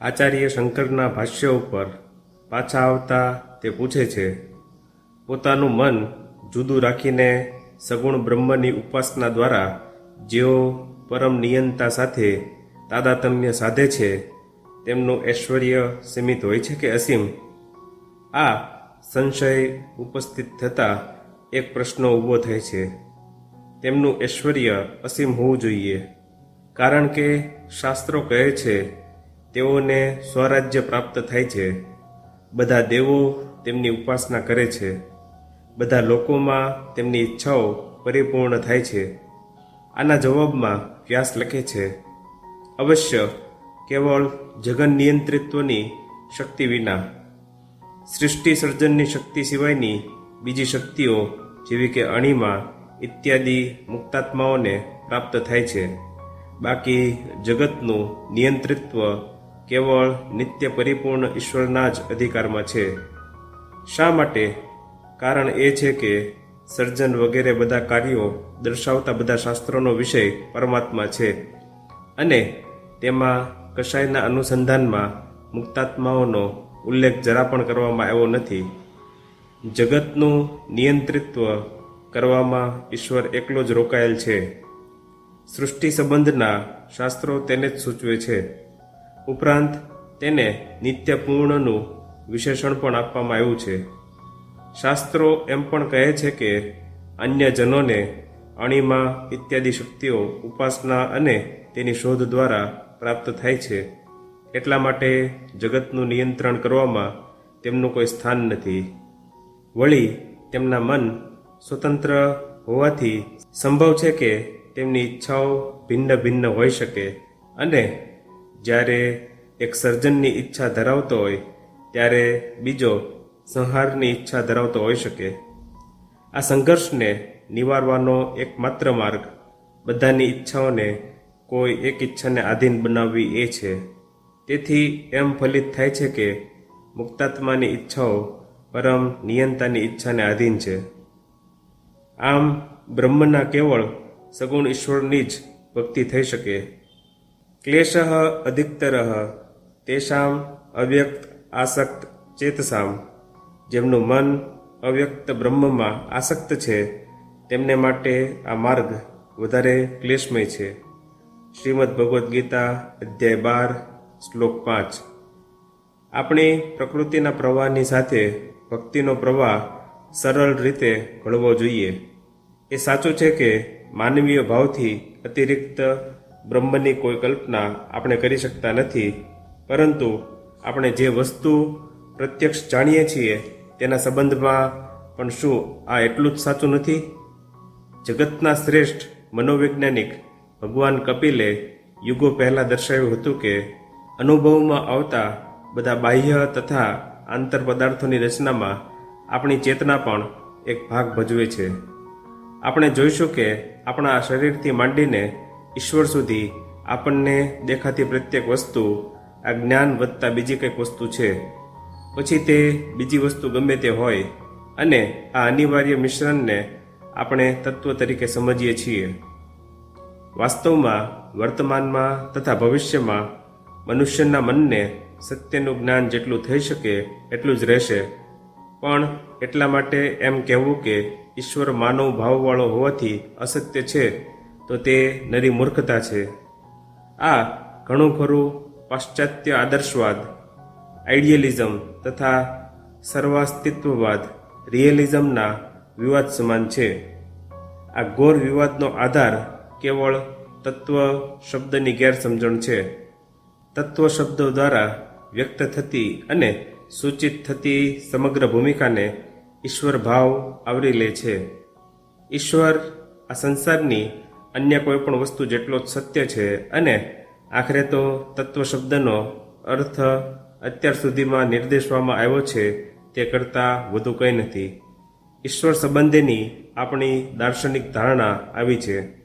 આચાર્ય શંકરના ભાષ્ય ઉપર પાછા આવતા તે પૂછે છે, પોતાનું મન જુદું રાખીને સગુણ બ્રહ્મની ઉપાસના દ્વારા જેઓ પરમ નિયંતા સાથે તાદાતમ્ય સાધે છે, તેમનું ઐશ્વર્ય સીમિત હોય છે કે અસીમ? આ સંશય ઉપસ્થિત થતાં એક પ્રશ્ન ઊભો થાય છે, તેમનું ઐશ્વર્ય અસીમ હોવું જોઈએ, કારણ કે શાસ્ત્રો કહે છે તેઓને સ્વરાજ્ય પ્રાપ્ત થાય છે. બધા દેવો તેમની ઉપાસના કરે છે. બધા લોકોમાં તેમની ઈચ્છાઓ પરિપૂર્ણ થાય છે. આના જવાબમાં વ્યાસ લખે છે, અવશ્ય, કેવળ જગન નિયંત્રિત્વની શક્તિ વિના. સૃષ્ટિ સર્જનની શક્તિ સિવાયની બીજી શક્તિઓ જેવી કે અણિમા ઇત્યાદિ મુક્તાત્માઓને પ્રાપ્ત થાય છે. બાકી જગતનું નિયંત્રિત્વ કેવળ નિત્ય પરિપૂર્ણ ઈશ્વરના જ અધિકારમાં છે. શા માટે? કારણ એ છે કે સર્જન વગેરે બધા કાર્યો દર્શાવતા બધા શાસ્ત્રોનો વિષય પરમાત્મા છે અને તેમાં કશાયના અનુસંધાનમાં મુક્તાત્માઓનો ઉલ્લેખ જરા પણ કરવામાં આવ્યો નથી. જગતનું નિયંત્રિત્વ કરવામાં ઈશ્વર એકલો જ રોકાયેલ છે. સૃષ્ટિ સંબંધના શાસ્ત્રો તેને જ સૂચવે છે. ઉપરાંત તેને નિત્યપૂર્ણનું વિશેષણ પણ આપવામાં આવ્યું છે. શાસ્ત્રો એમ પણ કહે છે કે અન્ય જનોને અણિમા ઇત્યાદિ શક્તિઓ ઉપાસના અને તેની શોધ દ્વારા પ્રાપ્ત થાય છે. એટલા માટે જગતનું નિયંત્રણ કરવામાં તેમનું કોઈ સ્થાન નથી. વળી તેમના મન સ્વતંત્ર હોવાથી સંભવ છે કે તેમની ઈચ્છાઓ ભિન્ન ભિન્ન હોઈ શકે અને જ્યારે એક સર્જનની ઈચ્છા ધરાવતો હોય, ત્યારે બીજો સંહારની ઈચ્છા ધરાવતો હોઈ શકે. આ સંઘર્ષને નિવારવાનો એકમાત્ર માર્ગ બધાની ઈચ્છાઓને કોઈ એક ઈચ્છાને આધીન બનાવવી એ છે. તેથી એમ ફલિત થાય છે કે મુક્તાત્માની ઈચ્છાઓ પરમ નિયંતાની ઈચ્છાને આધીન છે. આમ બ્રહ્મના કેવળ સગુણ ઈશ્વરની જ ભક્તિ થઈ શકે. ક્લેશ અધિકતર તેષામ અવ્યક્ત આસક્ત ચેતસામ જેમનું મન અવ્યક્ત બ્રહ્મમાં આસક્ત છે, તેમને માટે આ માર્ગ વધારે ક્લેશમય છે. શ્રીમદ ભગવદ્ ગીતા અધ્યાય બાર, શ્લોક પાંચ. આપણી પ્રકૃતિના પ્રવાહની સાથે ભક્તિનો પ્રવાહ સરળ રીતે ઘડવો જોઈએ. એ સાચું છે કે માનવીય ભાવથી અતિરિક્ત બ્રહ્મની કોઈ કલ્પના આપણે કરી શકતા નથી, પરંતુ આપણે જે વસ્તુ પ્રત્યક્ષ જાણીએ છીએ તેના સંબંધમાં પણ શું આ એટલું જ સાચું નથી? જગતના શ્રેષ્ઠ મનોવૈજ્ઞાનિક ભગવાન કપિલે યુગો પહેલાં દર્શાવ્યું હતું કે અનુભવમાં આવતા બધા બાહ્ય તથા આંતર પદાર્થોની રચનામાં આપણી ચેતના પણ એક ભાગ ભજવે છે. આપણે જોઈશું કે આપણા શરીરથી માંડીને ઈશ્વર સુધી આપણને દેખાતી પ્રત્યેક વસ્તુ, આ જ્ઞાન વધતા બીજી કંઈક વસ્તુ છે. પછી તે બીજી વસ્તુ ગમે તે હોય, અને આ અનિવાર્ય મિશ્રણને આપણે તત્વ તરીકે સમજીએ છીએ. વાસ્તવમાં વર્તમાનમાં તથા ભવિષ્યમાં મનુષ્યના મનને સત્યનું જ્ઞાન જેટલું થઈ શકે એટલું જ રહેશે. પણ એટલા માટે એમ કહેવું કે ઈશ્વર માનવ ભાવવાળો હોવાથી અસત્ય છે. તો તે નરી મૂર્ખતા છે. આ ઘણું ખરું પાશ્ચાત્ય આદર્શવાદ આઈડિયલિઝમ તથા સર્વાસ્તિત્વવાદ, રિયલિઝમના વિવાદ સમાન છે. આ ઘોર વિવાદનો આધાર કેવળ તત્વ શબ્દની ગેરસમજણ છે. તત્વ શબ્દો દ્વારા વ્યક્ત થતી અને સૂચિત થતી સમગ્ર ભૂમિકાને ઈશ્વર ભાવ આવરી લે છે. ઈશ્વર આ સંસારની અન્ય કોઈ પણ વસ્તુ જેટલો જ સત્ય છે અને આખરે તો તત્વ શબ્દનો અર્થ અત્યાર સુધીમાં નિર્દેશવામાં આવ્યો છે તે કરતાં વધુ કંઈ નથી. ઈશ્વર સંબંધેની આપણી દાર્શનિક ધારણા આવી છે.